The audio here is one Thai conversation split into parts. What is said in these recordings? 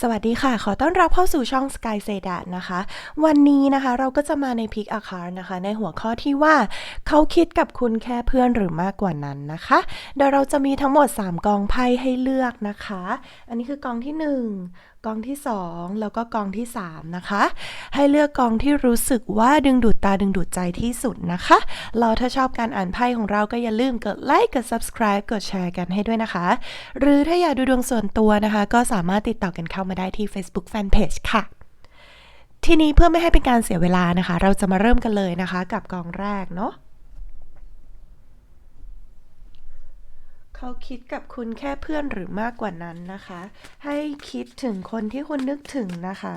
สวัสดีค่ะ ขอต้อนรับเข้าสู่ช่อง Sky s e d a นะคะ วันนี้นะคะเราก็จะมาในพิกอาคารนะคะ ในหัวข้อที่ว่าเขาคิดกับคุณแค่เพื่อนหรือมากกว่านั้นนะคะ เดี๋ยวเราจะมีทั้งหมด 3 กองไพ่ให้เลือกนะคะ อันนี้คือกองที่ 1กองที่ 2 แล้วก็กองที่ 3 นะคะ ให้เลือกกองที่รู้สึกว่าดึงดูดตาดึงดูดใจที่สุดนะคะเราถ้าชอบการอ่านไพ่ของเราก็อย่าลืมกดไลค์กด subscribe กดแชร์กันให้ด้วยนะคะ หรือถ้าอยากดูดวงส่วนตัวนะคะ ก็สามารถติดต่อกันเข้ามาได้ที่ Facebook Fanpage ค่ะทีนี้เพื่อไม่ให้เป็นการเสียเวลานะคะ เราจะมาเริ่มกันเลยนะคะ กับกองแรกเนาะ เขาคิดกับคุณแค่เพื่อนหรือมากกว่านั้นนะคะ ให้คิดถึงคนที่คุณนึกถึงนะคะ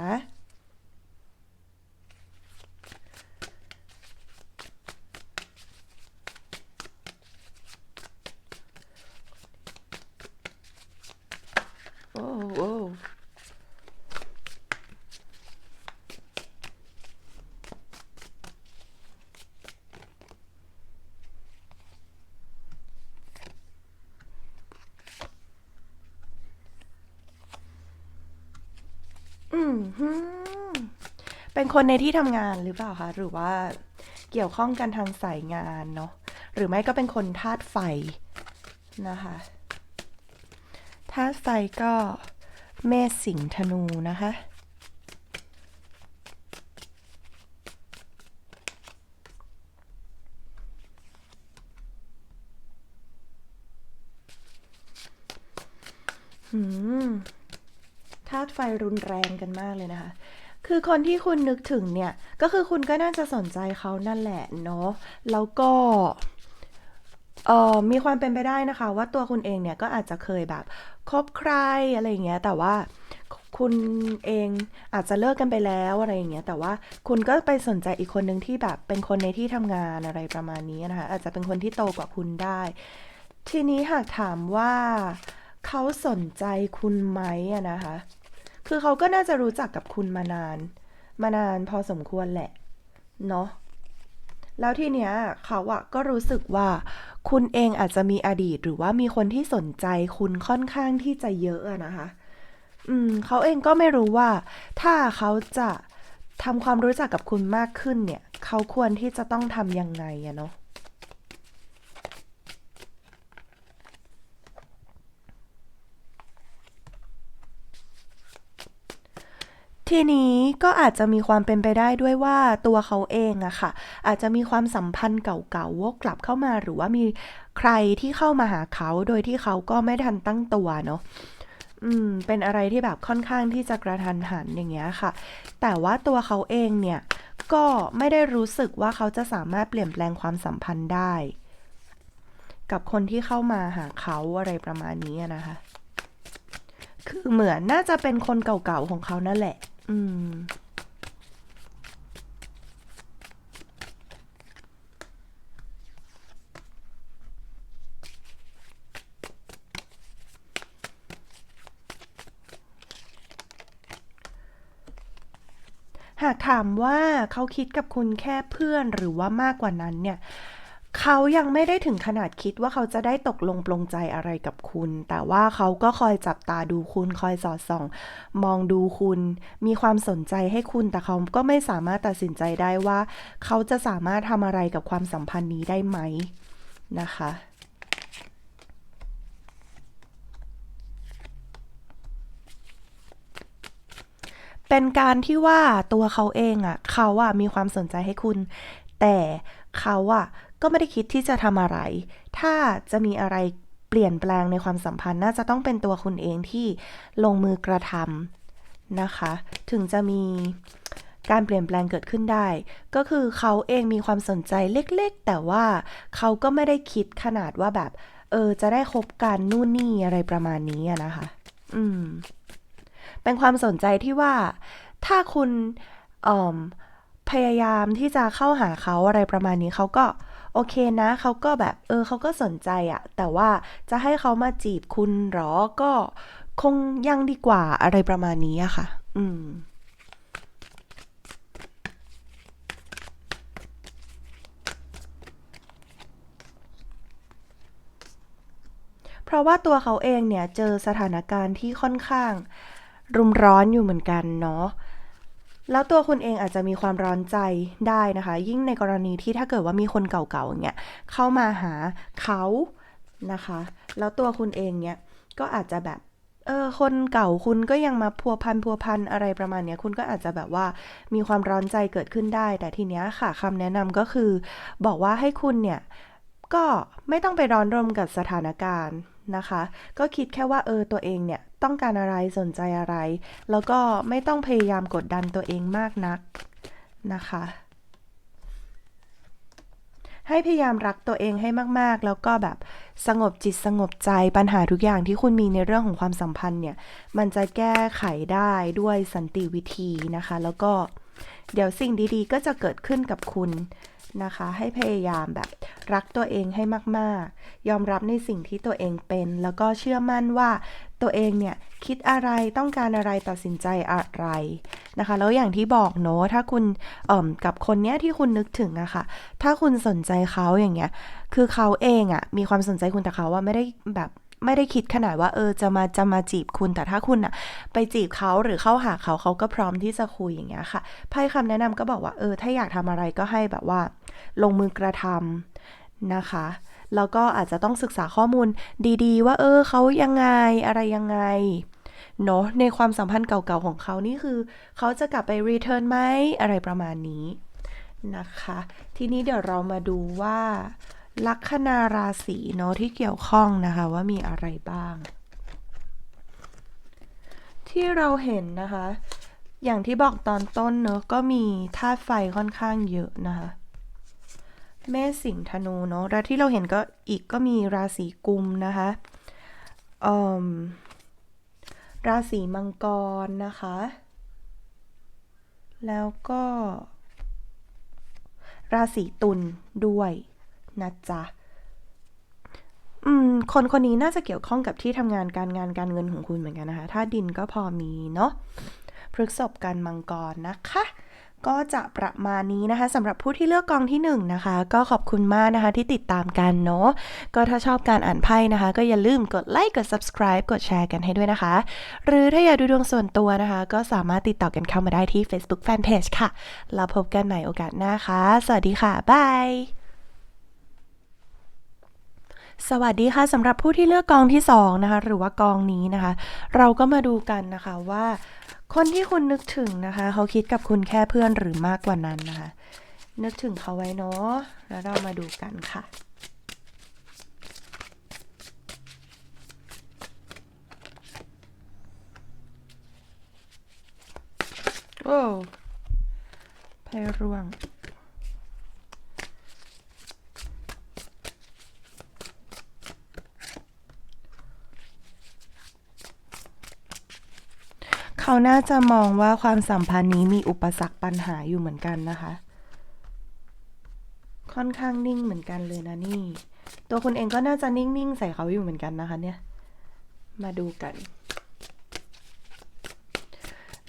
โอ้โอ้ อืมฮึเป็นคนในที่ทำงานหรือเปล่าคะ หรือว่าเกี่ยวข้องกันทางสายงานเนาะ หรือไม่ก็เป็นคนธาตุไฟนะคะธาตุไฟก็เมษสิงห์ธนูนะคะหืม ธาตุไฟรุนแรงกันมากเลยนะคะ คือคนที่คุณนึกถึงเนี่ย ก็คือคุณก็น่าจะสนใจเขานั่นแหละเนาะ แล้วก็เอ่อมีความเป็นไปได้นะคะ ว่าตัวคุณเองเนี่ยก็อาจจะเคยแบบคบใครอะไรอย่างเงี้ย แต่ว่าคุณเองอาจจะเลิกกันไปแล้วอะไรอย่างเงี้ย แต่ว่าคุณก็ไปสนใจอีกคนหนึ่งที่แบบเป็นคนในที่ทำงานอะไรประมาณนี้นะคะ อาจจะเป็นคนที่โตกว่าคุณได้ ทีนี้หากถามว่าเขาสนใจคุณไหมอะนะคะ คือเขาก็น่าจะรู้จักกับคุณมานาน มานานพอสมควรแหละ เนาะแล้วทีเนี้ยเขาอะก็รู้สึกว่า คุณเองอาจจะมีอดีตหรือว่ามีคนที่สนใจคุณค่อนข้างที่จะเยอะนะคะ อืมเขาเองก็ไม่รู้ว่า ถ้าเขาจะทำความรู้จักกับคุณมากขึ้นเนี่ย เขาควรที่จะต้องทำยังไงอะเนาะ ทีนี้ก็อาจจะมีความเป็นไปได้ด้วยว่าตัวเขาเองอะค่ะ อาจจะมีความสัมพันธ์เก่าๆวกกลับเข้ามาหรือว่ามีใครที่เข้ามาหาเขาโดยที่เขาก็ไม่ทันตั้งตัวเนาะอืมเป็นอะไรที่แบบค่อนข้างที่จะกระทันหันอย่างเงี้ยค่ะ แต่ว่าตัวเขาเองเนี่ย ก็ไม่ได้รู้สึกว่าเขาจะสามารถเปลี่ยนแปลงความสัมพันธ์ได้ กับคนที่เข้ามาหาเขาอะไรประมาณนี้นะคะ คือเหมือนน่าจะเป็นคนเก่าๆของเขานั่นแหละ อืม หากถามว่าเขาคิดกับคุณแค่เพื่อนหรือว่ามากกว่านั้นเนี่ย เขายังไม่ได้ถึงขนาดคิดว่าเขาจะได้ตกลงปลงใจอะไรกับคุณ แต่ว่าเขาก็คอยจับตาดูคุณ คอยสอดส่อง มองดูคุณ มีความสนใจให้คุณ แต่เขาก็ไม่สามารถตัดสินใจได้ว่า เขาจะสามารถทำอะไรกับความสัมพันธ์นี้ได้ไหมนะคะเป็นการที่ว่าตัวเขาเองอะ่ะ เขาอะมีความสนใจให้คุณ แต่เขาอะ ก็ไม่ได้คิดที่จะทำอะไร ถ้าจะมีอะไรเปลี่ยนแปลงในความสัมพันธ์น่าจะต้องเป็นตัวคุณเองที่ลงมือกระทำนะคะ ถึงจะมีการเปลี่ยนแปลงเกิดขึ้นได้ ก็คือเขาเองมีความสนใจเล็กๆ แต่ว่าเขาก็ไม่ได้คิดขนาดว่าแบบ เออ จะได้คบกันนู่นนี่อะไรประมาณนี้นะคะ อืม เป็นความสนใจที่ว่า ถ้าคุณออพยายามที่จะเข้าหาเขาอะไรประมาณนี้เขาก็ โอเคนะเขาก็แบบเออเขาก็สนใจอะแต่ว่าจะให้เขามาจีบคุณหรอก็คงยังดีกว่าอะไรประมาณนี้อะค่ะ อืมเพราะว่าตัวเขาเองเนี่ยเจอสถานการณ์ที่ค่อนข้างรุมร้อนอยู่เหมือนกันเนาะ แล้วตัวคุณเองอาจจะมีความร้อนใจได้นะคะ ยิ่งในกรณีที่ถ้าเกิดว่ามีคนเก่าๆอย่างเงี้ยเข้ามาหาเขานะคะ แล้วตัวคุณเองเนี่ยก็อาจจะแบบเออคนเก่าคุณก็ยังมาพัวพันพัวพันอะไรประมาณเนี้ยคุณก็อาจจะแบบว่ามีความร้อนใจเกิดขึ้นได้ แต่ทีเนี้ยค่ะคำแนะนำก็คือ บอกว่าให้คุณเนี่ยก็ไม่ต้องไปร้อนรนกับสถานการณ์นะคะ ก็คิดแค่ว่าเออตัวเองเนี่ย ต้องการอะไรสนใจอะไร แล้วก็ไม่ต้องพยายามกดดันตัวเองมากนักนะคะ ให้พยายามรักตัวเองให้มากๆ แล้วก็แบบสงบจิตสงบใจปัญหาทุกอย่างที่คุณมีในเรื่องของความสัมพันธ์เนี่ย มันจะแก้ไขได้ด้วยสันติวิธีนะคะ แล้วก็เดี๋ยวสิ่งดีๆ ก็จะเกิดขึ้นกับคุณนะคะ ให้พยายามแบบรักตัวเองให้มากๆ ยอมรับในสิ่งที่ตัวเองเป็น แล้วก็เชื่อมั่นว่าตัวเองเนี่ยคิดอะไรต้องการอะไรตัดสินใจอะไรนะคะ แล้วอย่างที่บอกเนาะถ้าคุณเอ่อกับคนเนี้ยที่คุณนึกถึงอะค่ะ ถ้าคุณสนใจเขาอย่างเงี้ย คือเขาเองอะมีความสนใจคุณแต่เขาว่าไม่ได้แบบไม่ได้คิดขนาดว่าเออจะมาจะมาจีบคุณแต่ถ้าคุณอะไปจีบเขาหรือเข้าหาเขาเขาก็พร้อมที่จะคุยอย่างเงี้ยค่ะไพ่คำแนะนำก็บอกว่าเออถ้าอยากทำอะไรก็ให้แบบว่า ลงมือกระทำนะคะ แล้วก็อาจจะต้องศึกษาข้อมูลดีๆ ว่าเออเขายังไงอะไรยังไงเนาะในความสัมพันธ์เก่าๆของเขานี่คือ เขาจะกลับไปรีเทิร์นไหมอะไรประมาณนี้นะคะ ทีนี้เดี๋ยวเรามาดูว่า ลัคนาราศีเนาะที่เกี่ยวข้องนะคะว่ามีอะไรบ้าง ที่เราเห็นนะคะ อย่างที่บอกตอนต้นเนอะก็มีธาตุไฟค่อนข้างเยอะนะคะ เมษสิงห์ธนูเนาะแล้วที่เราเห็นก็อีกก็มีราศีกุมนะคะราศีมังกรนะคะ แล้วก็ ราศีตุลด้วยนะจ๊ะคนคนนี้น่าจะเกี่ยวข้องกับที่ทำงานการงานการเงินของคุณเหมือนกันนะคะ ถ้าดินก็พอมีเนาะพฤกษบกันมังกรนะคะ ก็จะประมาณนี้นะคะสำหรับผู้ที่เลือกกองที่1นนะคะ ก็ขอบคุณมากนะคะที่ติดตามกันเนาะก็ถ้าชอบการอ่านไพ่นะคะ ก็อย่าลืมกดไลค์กด subscribe กดแชร์กันให้ด้วยนะคะ หรือถ้าอยากดูดวงส่วนตัวนะคะ ก็สามารถติดต่อกันเข้ามาได้ที่ Facebook Fanpage ค่ะ แล้วพบกันใหม่โอกาสหน้าค่ะ สวัสดีค่ะบายสวัสดีค่ะสำหรับผู้ที่เลือกกองที่2นะคะหรือว่ากองนี้นะคะ เราก็มาดูกันนะคะว่า คนที่คุณนึกถึงนะคะ เขาคิดกับคุณแค่เพื่อนหรือมากกว่านั้นนะคะ นึกถึงเขาไว้เนาะแล้วเรามาดูกันค่ะโอ้ไพ่ร่วง น่าจะมองว่าความสัมพันธ์นี้มีอุปสรรคปัญหาอยู่เหมือนกันนะคะ ค่อนข้างนิ่งเหมือนกันเลยนะนี่ ตัวคุณเองก็น่าจะนิ่งๆใส่เขาอยู่เหมือนกันนะคะ เนี่ย มาดูกัน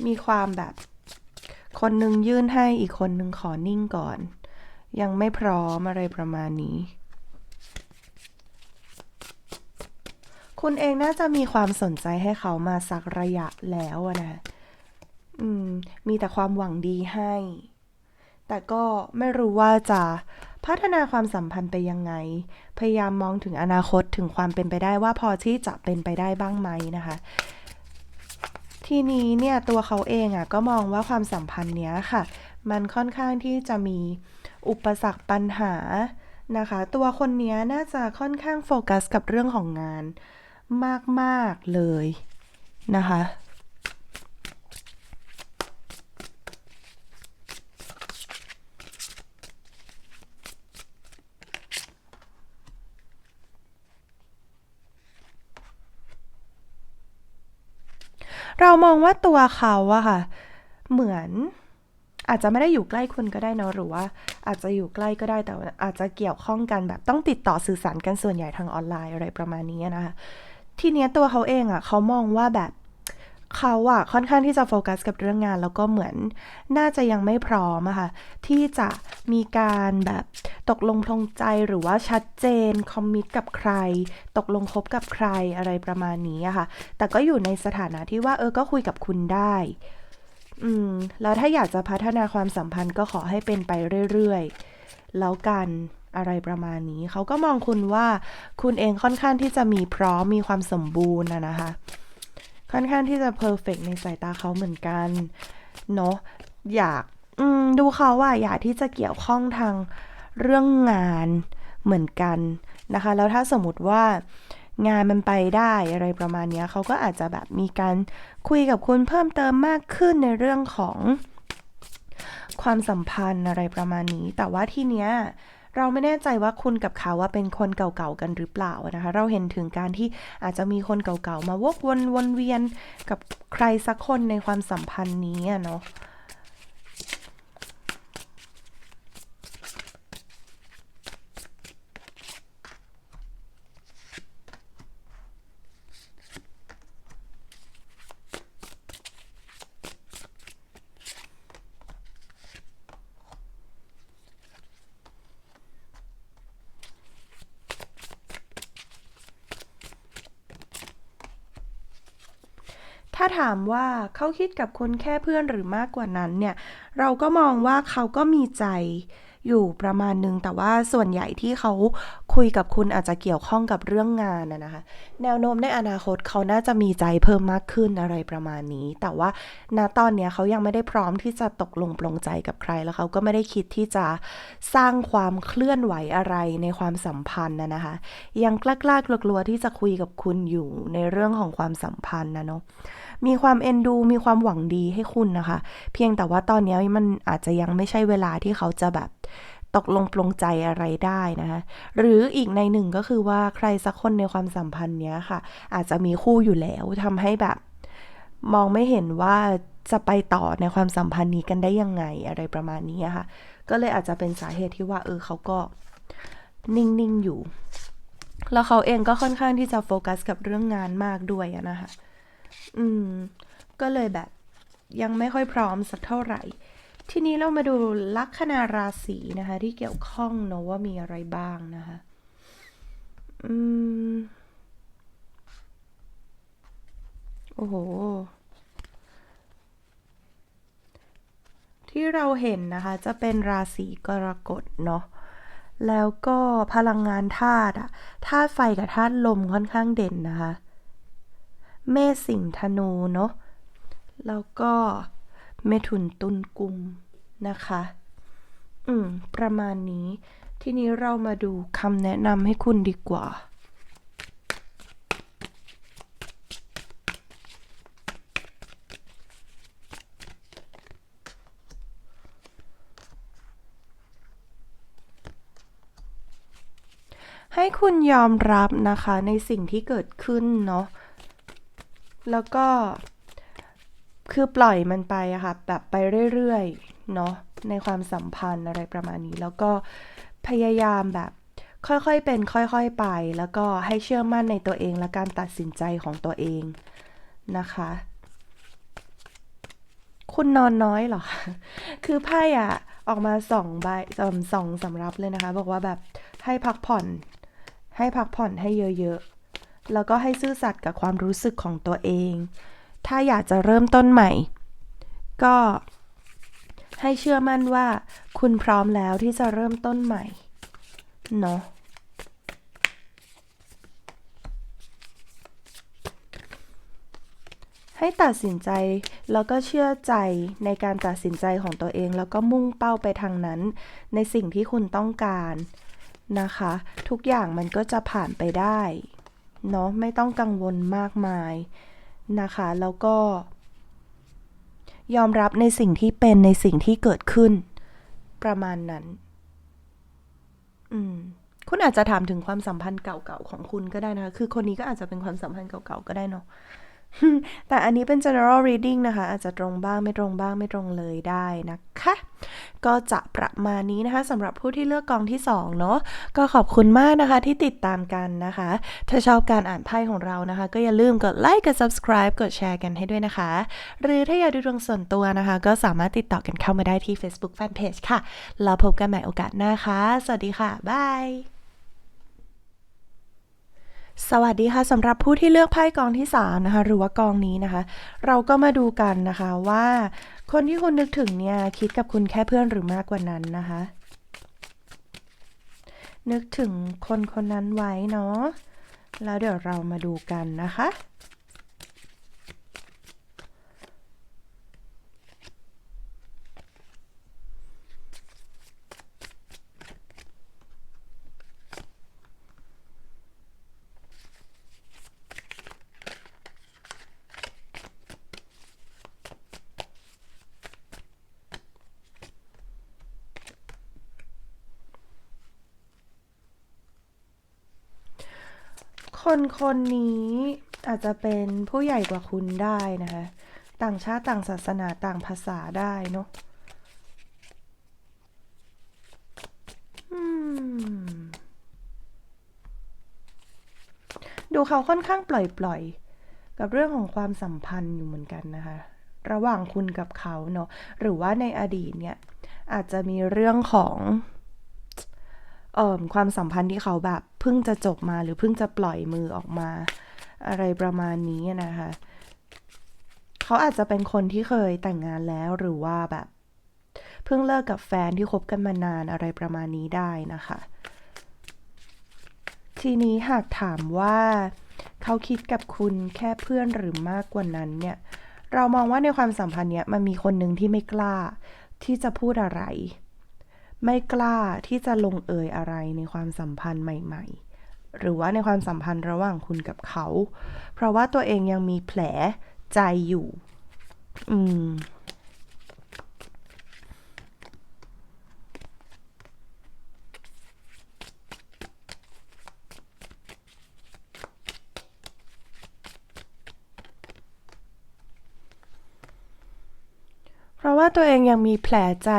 มีความแบบ คนหนึ่งยื่นให้อีกคนหนึ่งขอนิ่งก่อน ยังไม่พร้อมอะไรประมาณนี้ คุณเองน่าจะมีความสนใจให้เขามาสักระยะแล้วนะอืม มีแต่ความหวังดีให้ แต่ก็ไม่รู้ว่าจะพัฒนาความสัมพันธ์ไปยังไง พยายามมองถึงอนาคตถึงความเป็นไปได้ว่าพอที่จะเป็นไปได้บ้างไหมนะคะ ทีนี้เนี่ยตัวเขาเองอะ่ะก็มองว่าความสัมพันธ์เนี้ยค่ะ มันค่อนข้างที่จะมีอุปสรรคปัญหานะคะ ตัวคนเนี้ยน่าจะค่อนข้างโฟกัสกับเรื่องของงาน มาก ๆ เลยนะคะ เรามองว่าตัวเขาอะค่ะ เหมือนอาจจะไม่ได้อยู่ใกล้คุณก็ได้เนะหรือว่าอาจจะอยู่ใกล้ก็ได้แต่อาจจะเกี่ยวข้องกันแบบต้องติดต่อสื่อสารกันส่วนใหญ่ทางออนไลน์อะไรประมาณนี้นะคะ ทีเนี้ยตัวเขาเองอะเขามองว่าแบบเขาอะค่อนข้างที่จะโฟกัสกับเรื่องงาน แล้วก็เหมือนน่าจะยังไม่พร้อมอะค่ะที่จะมีการแบบตกลงพลงใจหรือว่าชัดเจนคอมมิตกับใคร ตกลงคบกับใครอะไรประมาณนี้อะค่ะ แต่ก็อยู่ในสถานะที่ว่าเออก็คุยกับคุณได้ อืมแล้วถ้าอยากจะพัฒนาความสัมพันธ์ก็ขอให้เป็นไปเรื่อยๆ แล้วกัน อะไรประมาณนี้ เขาก็มองคุณว่าคุณเองค่อนข้างที่จะมีพร้อมมีความสมบูรณ์นะนะคะ ค่อนข้างที่จะเพอร์เฟกในสายตาเขาเหมือนกันเนาะอยากดูเขาว่าอยากที่จะเกี่ยวข้องทางเรื่องงานเหมือนกันนะคะ แล้วถ้าสมมติว่างานมันไปได้อะไรประมาณนี้เขาก็อาจจะแบบมีการคุยกับคุณเพิ่มเติมมากขึ้นในเรื่องของความสัมพันธ์อะไรประมาณนี้ แต่ว่าที่เนี้ย เราไม่แน่ใจว่าคุณกับเขาว่าเป็นคนเก่าๆกันหรือเปล่านะคะ เราเห็นถึงการที่อาจจะมีคนเก่าๆมาวกวนวนเวียนกับใครสักคนในความสัมพันธ์นี้เนาะ ถ้าถามว่าเขาคิดกับคนแค่เพื่อนหรือมากกว่านั้นเนี่ย เราก็มองว่าเขาก็มีใจอยู่ประมาณนึง แต่ว่าส่วนใหญ่ที่เขา คุยกับคุณอาจจะเกี่ยวข้องกับเรื่องงานนะนะคะ แนวโน้มในอนาคตเขาน่าจะมีใจเพิ่มมากขึ้นอะไรประมาณนี้ แต่ว่าณตอนนี้เขายังไม่ได้พร้อมที่จะตกลงปลงใจกับใครแล้วเขาก็ไม่ได้คิดที่จะสร้างความเคลื่อนไหวอะไรในความสัมพันธ์นะนะคะ ยังกล้าๆกลัวๆที่จะคุยกับคุณอยู่ในเรื่องของความสัมพันธ์นะเนาะมีความเอ็นดูมีความหวังดีให้คุณนะคะ เพียงแต่ว่าตอนนี้มันอาจจะยังไม่ใช่เวลาที่เขาจะแบบ ตกลงปลงใจอะไรได้นะคะหรืออีกในหนึ่งก็คือว่าใครสักคนในความสัมพันธ์เนี้ยค่ะ อาจจะมีคู่อยู่แล้วทำให้แบบ มองไม่เห็นว่าจะไปต่อในความสัมพันธ์นี้กันได้ยังไงอะไรประมาณนี้ค่ะ ก็เลยอาจจะเป็นสาเหตุที่ว่า เออเขาก็นิ่งๆอยู่ แล้วเขาเองก็ค่อนข้างที่จะโฟกัสกับเรื่องงานมากด้วยนะคะ อืม ก็เลยแบบยังไม่ค่อยพร้อมสักเท่าไหร่ ทีนี้เรามาดูลัคนาราศีนะคะ ที่เกี่ยวข้องเนอะว่ามีอะไรบ้างนะคะอืมโอ้โห ที่เราเห็นนะคะจะเป็นราศีกรกฎเนาะแล้วก็พลังงานธาตุอะธาตุไฟกับธาตุลมค่อนข้างเด่นนะคะ เมษสิงธนูเนาะแล้วก็ เมถุนตุลกุมนะคะ อืม ประมาณนี้ ทีนี้เรามาดูคำแนะนำให้คุณดีกว่าให้คุณยอมรับนะคะในสิ่งที่เกิดขึ้นเนาะ แล้วก็ คือปล่อยมันไปอะค่ะแบบไปเรื่อยๆเนาะในความสัมพันธ์อะไรประมาณนี้ แล้วก็พยายามแบบค่อยๆเป็นค่อยๆไป แล้วก็ให้เชื่อมั่นในตัวเองและการตัดสินใจของตัวเองนะคะ คุณนอนน้อยเหรอคะคือไพ่อะออกมาสองใบสองสองสำรับเลยนะคะ บอกว่าแบบให้พักผ่อน ให้พักผ่อนให้เยอะๆ แล้วก็ให้ซื่อสัตย์กับความรู้สึกของตัวเอง ถ้าอยากจะเริ่มต้นใหม่ ก็ให้เชื่อมั่นว่าคุณพร้อมแล้วที่จะเริ่มต้นใหม่ เนาะให้ตัดสินใจแล้วก็เชื่อใจในการตัดสินใจของตัวเอง แล้วก็มุ่งเป้าไปทางนั้น ในสิ่งที่คุณต้องการนะคะ ทุกอย่างมันก็จะผ่านไปได้เนาะไม่ต้องกังวลมากมาย นะคะ แล้วก็ ยอมรับในสิ่งที่เป็นในสิ่งที่เกิดขึ้น ประมาณนั้น อืม คุณอาจจะถามถึงความสัมพันธ์เก่าๆของคุณก็ได้นะคะ คือคนนี้ก็อาจจะเป็นความสัมพันธ์เก่าๆก็ได้เนาะ แต่อันนี้เป็น general reading นะคะ อาจจะตรงบ้างไม่ตรงบ้างไม่ตรงเลยได้นะคะ ก็จะประมาณนี้นะคะสำหรับผู้ที่เลือกกองที่ 2 เนาะก็ขอบคุณมากนะคะที่ติดตามกันนะคะ ถ้าชอบการอ่านไพ่ของเรานะคะ ก็อย่าลืมกดไลค์กด subscribe กดแชร์กันให้ด้วยนะคะ หรือถ้าอยากดูดวงส่วนตัวนะคะ ก็สามารถติดต่อกันเข้ามาได้ที่ Facebook Fanpage ค่ะ เราพบกันใหม่โอกาสหน้าค่ะ สวัสดีค่ะบาย สวัสดีค่ะสำหรับผู้ที่เลือกไพ่กองที่3นะคะหรือว่ากองนี้นะคะ เราก็มาดูกันนะคะว่า คนที่คุณนึกถึงเนี่ยคิดกับคุณแค่เพื่อนหรือมากกว่านั้นนะคะ นึกถึงคนคนนั้นไว้เนาะแล้วเดี๋ยวเรามาดูกันนะคะ คนนี้อาจจะเป็นผู้ใหญ่กว่าคุณได้นะคะ ต่างชาติต่างศาสนาต่างภาษาได้เนาะอืมดูเขาค่อนข้างปล่อยๆ กับเรื่องของความสัมพันธ์อยู่เหมือนกันนะคะ ระหว่างคุณกับเขาเนาะหรือว่าในอดีตเนี่ยอาจจะมีเรื่องของ ความสัมพันธ์ที่เขาแบบเพิ่งจะจบมาหรือเพิ่งจะปล่อยมือออกมา อะไรประมาณนี้นะคะ เขาอาจจะเป็นคนที่เคยแต่งงานแล้วหรือว่าแบบ เพิ่งเลิกกับแฟนที่คบกันมานานอะไรประมาณนี้ได้นะคะ ทีนี้หากถามว่าเขาคิดกับคุณแค่เพื่อนหรือมากกว่านั้นเนี่ย เรามองว่าในความสัมพันธ์เนี้ยมันมีคนหนึ่งที่ไม่กล้าที่จะพูดอะไร ไม่กล้าที่จะลงเอยอะไรในความสัมพันธ์ใหม่ ๆ หรือว่าในความสัมพันธ์ระหว่างคุณกับเขา เพราะว่าตัวเองยังมีแผลใจอยู่ อืม เพราะว่าตัวเองยังมีแผลใจ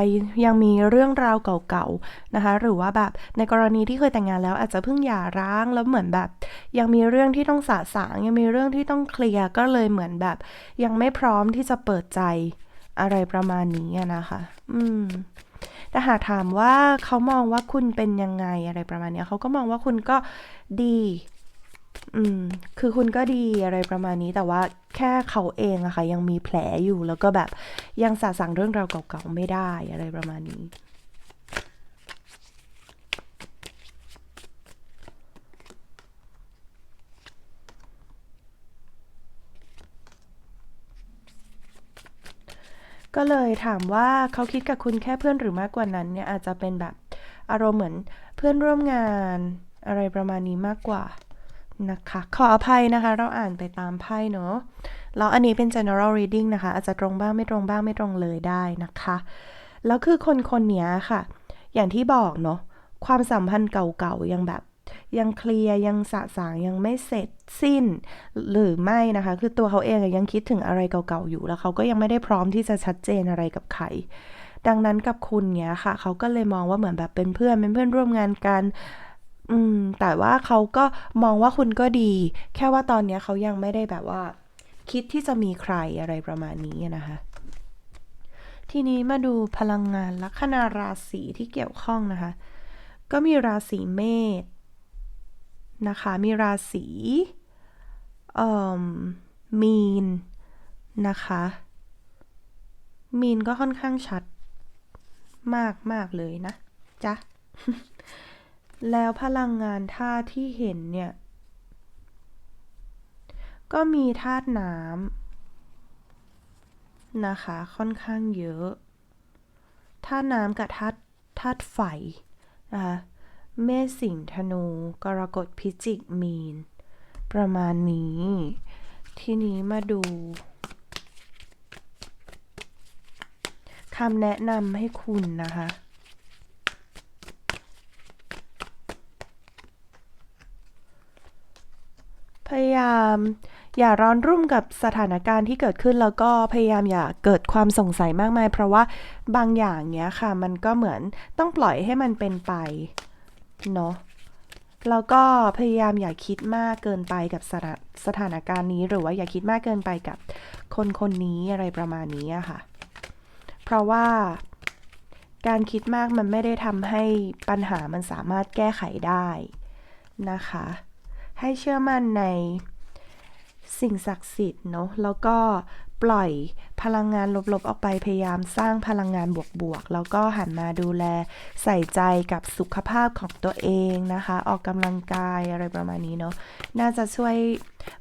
ยังมีเรื่องราวเก่าๆนะคะ หรือว่าแบบในกรณีที่เคยแต่งงานแล้วอาจจะเพิ่งหย่าร้างแล้วเหมือนแบบ ยังมีเรื่องที่ต้องสะสางยังมีเรื่องที่ต้องเคลียร์ก็เลยเหมือนแบบ ยังไม่พร้อมที่จะเปิดใจอะไรประมาณนี้นะคะ อืมแต่หากถามว่าเขามองว่าคุณเป็นยังไงอะไรประมาณนี้เขาก็มองว่าคุณก็ดี อืม คือคุณก็ดีอะไรประมาณนี้แต่ว่าแค่เขาเองอะค่ะ ยังมีแผลอยู่แล้วก็แบบยังสะสางเรื่องราวเก่าๆไม่ได้อะไรประมาณนี้ ก็เลยถามว่าเขาคิดกับคุณแค่เพื่อนหรือมากกว่านั้นเนี่ยอาจจะเป็นแบบอารมณ์เหมือนเพื่อนร่วมงานอะไรประมาณนี้มากกว่า นะคะ ขออภัยนะคะ เราอ่านไปตามไพ่เนาะแล้วอันนี้เป็น general reading นะคะ อาจจะตรงบ้างไม่ตรงบ้างไม่ตรงเลยได้นะคะ แล้วคือคนคนนี้ค่ะ อย่างที่บอกเนาะความสัมพันธ์เก่าๆยังแบบยังเคลียร์ยังสะสางยังไม่เสร็จสิ้น หรือไม่นะคะ คือตัวเขาเองยังคิดถึงอะไรเก่าๆอยู่แล้วเขาก็ยังไม่ได้พร้อมที่จะชัดเจนอะไรกับใครดังนั้นกับคุณเนี้ยค่ะ เขาก็เลยมองว่าเหมือนแบบเป็นเพื่อนเป็นเพื่อนร่วมงานกัน อืม แต่ว่าเขาก็มองว่าคุณก็ดี แค่ว่าตอนเนี้ยเขายังไม่ได้แบบว่า คิดที่จะมีใครอะไรประมาณนี้นะคะ ทีนี้มาดูพลังงานลัคนาราศีที่เกี่ยวข้องนะคะ ก็มีราศีเมษนะคะ มีราศีเอ่อมีนนะคะ มีนก็ค่อนข้างชัดมากมากเลยนะ จ๊ะ แล้วพลังงานธาตุที่เห็นเนี่ย ก็มีธาตุน้ำนะคะ ค่อนข้างเยอะธาตุน้ำกับธาตุธาตุไฟนะคะเมษสิงห์ธนู กรกฎพิจิกมีน ประมาณนี้ ทีนี้มาดูคำแนะนำให้คุณนะคะ พยายามอย่าร้อนรุ่มกับสถานการณ์ที่เกิดขึ้นแล้วก็พยายามอย่าเกิดความสงสัยมากมาย เพราะว่าบางอย่างเนี้ยค่ะ มันก็เหมือนต้องปล่อยให้มันเป็นไปเนาะแล้วก็พยายามอย่าคิดมากเกินไปกับสถาสถานการณ์นี้ หรือว่าอย่าคิดมากเกินไปกับคนคนนี้อะไรประมาณนี้อะค่ะ เพราะว่าการคิดมากมันไม่ได้ทำให้ปัญหามันสามารถแก้ไขได้นะคะ ให้เชื่อมั่นในสิ่งศักดิ์สิทธิ์เนาะแล้วก็ปล่อยพลังงานลบๆออกไปพยายามสร้างพลังงานบวกๆ แล้วก็หันมาดูแลใส่ใจกับสุขภาพของตัวเองนะคะ ออกกำลังกายอะไรประมาณนี้เนาะน่าจะช่วย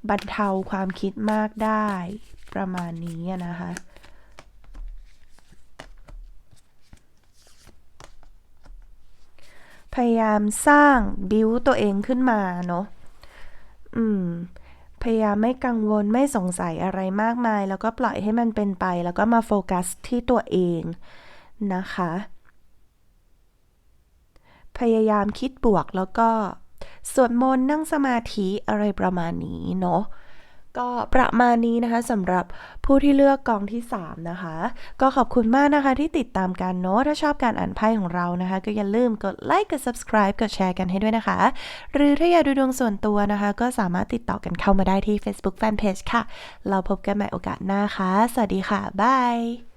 บรรเทาความคิดมากได้ประมาณนี้นะคะพยายามสร้างบิวตัวเองขึ้นมาเนาะ อืม พยายามไม่กังวลไม่สงสัยอะไรมากมาย แล้วก็ปล่อยให้มันเป็นไป แล้วก็มาโฟกัสที่ตัวเองนะคะ พยายามคิดบวกแล้วก็สวดมนต์นั่งสมาธิอะไรประมาณนี้เนาะ ก็ประมาณนี้นะคะสำหรับผู้ที่เลือกกองที่ 3 นะคะ ก็ขอบคุณมากนะคะที่ติดตามกันเนาะถ้าชอบการอ่านไพ่ของเรานะคะ ก็อย่าลืมกดไลค์กด subscribe กดแชร์กันให้ด้วยนะคะ หรือถ้าอยากดูดวงส่วนตัวนะคะ ก็สามารถติดต่อกันเข้ามาได้ที่ Facebook Fanpage ค่ะ เราพบกันใหม่โอกาสหน้าค่ะ สวัสดีค่ะบาย